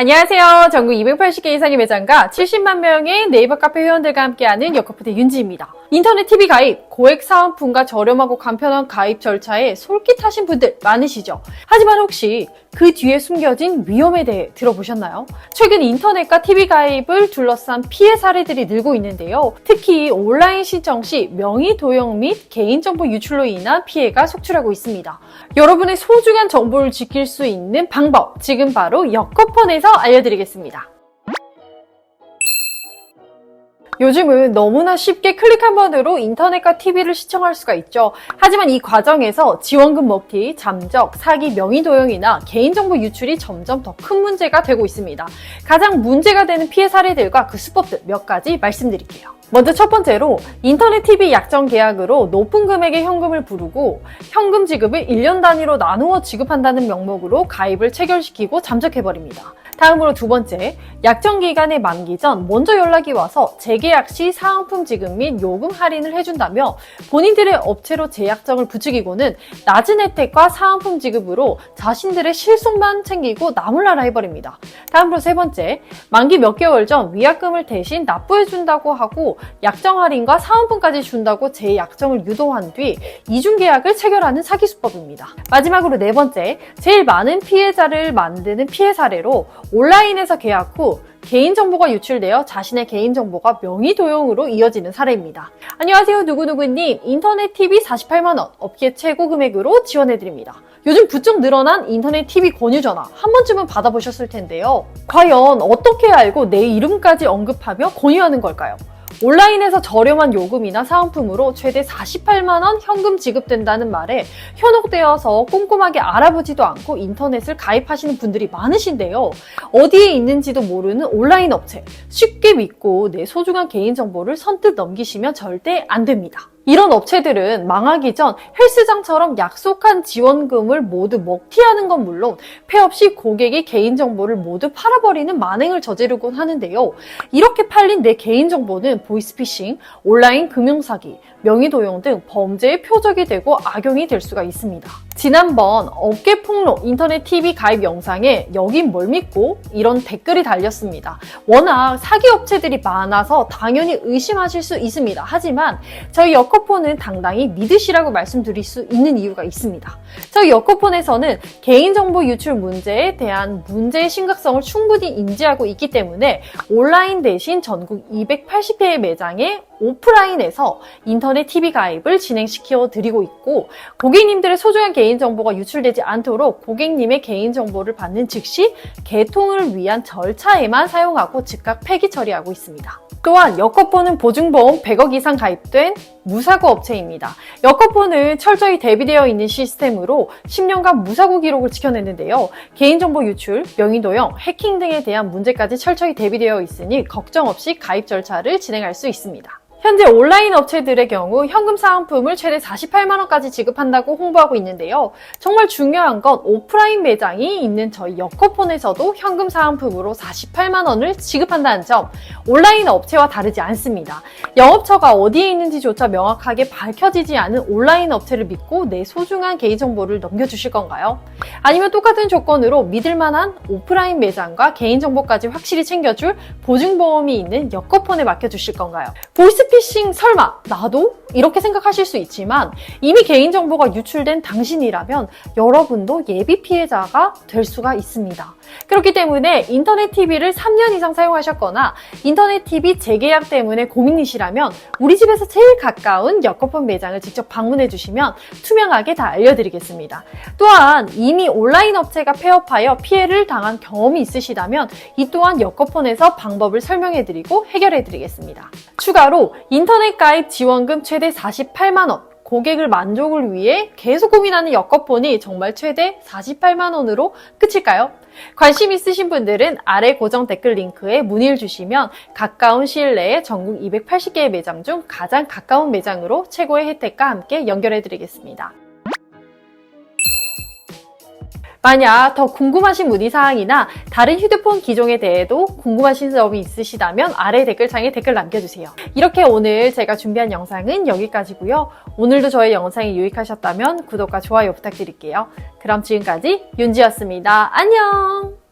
안녕하세요. 전국 280개 이상의 매장과 70만 명의 네이버 카페 회원들과 함께하는 여커프의 윤지입니다. 인터넷 TV 가입, 고액 사은품과 저렴하고 간편한 가입 절차에 솔깃하신 분들 많으시죠? 하지만 혹시 그 뒤에 숨겨진 위험에 대해 들어보셨나요? 최근 인터넷과 TV 가입을 둘러싼 피해 사례들이 늘고 있는데요. 특히 온라인 신청 시 명의 도용 및 개인정보 유출로 인한 피해가 속출하고 있습니다. 여러분의 소중한 정보를 지킬 수 있는 방법, 지금 바로 여커폰에서 알려드리겠습니다. 요즘은 너무나 쉽게 클릭 한 번으로 인터넷과 TV를 시청할 수가 있죠. 하지만 이 과정에서 지원금 먹튀, 잠적, 사기, 명의 도용이나 개인정보 유출이 점점 더 큰 문제가 되고 있습니다. 가장 문제가 되는 피해 사례들과 그 수법들 몇 가지 말씀드릴게요. 먼저 첫 번째로 인터넷 TV 약정 계약으로 높은 금액의 현금을 부르고 현금 지급을 1년 단위로 나누어 지급한다는 명목으로 가입을 체결시키고 잠적해버립니다. 다음으로 두 번째, 약정 기간의 만기 전 먼저 연락이 와서 재계약 시 사은품 지급 및 요금 할인을 해준다며 본인들의 업체로 재약정을 부추기고는 낮은 혜택과 사은품 지급으로 자신들의 실속만 챙기고 나몰라라 해버립니다. 다음으로 세 번째, 만기 몇 개월 전 위약금을 대신 납부해준다고 하고 약정 할인과 사은품까지 준다고 재약정을 유도한 뒤 이중 계약을 체결하는 사기 수법입니다. 마지막으로 네 번째, 제일 많은 피해자를 만드는 피해 사례로 온라인에서 계약 후 개인정보가 유출되어 자신의 개인정보가 명의 도용으로 이어지는 사례입니다. 안녕하세요 누구누구님 인터넷 TV 48만원 업계 최고 금액으로 지원해드립니다. 요즘 부쩍 늘어난 인터넷 TV 권유 전화 한 번쯤은 받아보셨을 텐데요. 과연 어떻게 알고 내 이름까지 언급하며 권유하는 걸까요? 온라인에서 저렴한 요금이나 사은품으로 최대 48만 원 현금 지급된다는 말에 현혹되어서 꼼꼼하게 알아보지도 않고 인터넷을 가입하시는 분들이 많으신데요. 어디에 있는지도 모르는 온라인 업체 쉽게 믿고 내 소중한 개인정보를 선뜻 넘기시면 절대 안 됩니다. 이런 업체들은 망하기 전 헬스장처럼 약속한 지원금을 모두 먹튀하는 건 물론 폐 없이 고객의 개인정보를 모두 팔아버리는 만행을 저지르곤 하는데요. 이렇게 팔린 내 개인정보는 보이스피싱, 온라인 금융사기, 명의도용 등 범죄의 표적이 되고 악용이 될 수가 있습니다. 지난번 업계 폭로 인터넷 TV 가입 영상에 여긴 뭘 믿고 이런 댓글이 달렸습니다. 워낙 사기 업체들이 많아서 당연히 의심하실 수 있습니다. 하지만 저희 여커폰은 당당히 믿으시라고 말씀드릴 수 있는 이유가 있습니다. 저희 여커폰에서는 개인정보 유출 문제에 대한 문제의 심각성을 충분히 인지하고 있기 때문에 온라인 대신 전국 280개의 매장에 오프라인에서 인터넷 TV 가입을 진행시켜 드리고 있고 고객님들의 소중한 개인 정보가 유출되지 않도록 고객님의 개인정보를 받는 즉시 개통을 위한 절차에만 사용하고 즉각 폐기 처리하고 있습니다. 또한 여커폰은 보증보험 100억 이상 가입된 무사고 업체입니다. 여커폰은 철저히 대비되어 있는 시스템으로 10년간 무사고 기록을 지켜냈는데요. 개인정보 유출, 명의도용, 해킹 등에 대한 문제까지 철저히 대비되어 있으니 걱정 없이 가입 절차를 진행할 수 있습니다. 현재 온라인 업체들의 경우 현금 사은품을 최대 48만원까지 지급한다고 홍보하고 있는데요. 정말 중요한 건 오프라인 매장이 있는 저희 여커폰에서도 현금 사은품으로 48만원을 지급한다는 점, 온라인 업체와 다르지 않습니다. 영업처가 어디에 있는지조차 명확하게 밝혀지지 않은 온라인 업체를 믿고 내 소중한 개인정보를 넘겨주실 건가요? 아니면 똑같은 조건으로 믿을만한 오프라인 매장과 개인정보까지 확실히 챙겨줄 보증보험이 있는 여커폰에 맡겨주실 건가요? 보이스 피싱 설마 나도? 이렇게 생각하실 수 있지만 이미 개인정보가 유출된 당신이라면 여러분도 예비 피해자가 될 수가 있습니다. 그렇기 때문에 인터넷 TV를 3년 이상 사용하셨거나 인터넷 TV 재계약 때문에 고민이시라면 우리 집에서 제일 가까운 여커폰 매장을 직접 방문해 주시면 투명하게 다 알려드리겠습니다. 또한 이미 온라인 업체가 폐업하여 피해를 당한 경험이 있으시다면 이 또한 여커폰에서 방법을 설명해 드리고 해결해 드리겠습니다. 추가로 인터넷 가입 지원금 최대 48만원 고객을 만족을 위해 계속 고민하는 여커폰이 정말 최대 48만원으로 끝일까요? 관심 있으신 분들은 아래 고정 댓글 링크에 문의를 주시면 가까운 시일 내에 전국 280개의 매장 중 가장 가까운 매장으로 최고의 혜택과 함께 연결해 드리겠습니다. 만약 더 궁금하신 문의사항이나 다른 휴대폰 기종에 대해도 궁금하신 점이 있으시다면 아래 댓글창에 댓글 남겨주세요. 이렇게 오늘 제가 준비한 영상은 여기까지고요. 오늘도 저의 영상이 유익하셨다면 구독과 좋아요 부탁드릴게요. 그럼 지금까지 윤지였습니다. 안녕!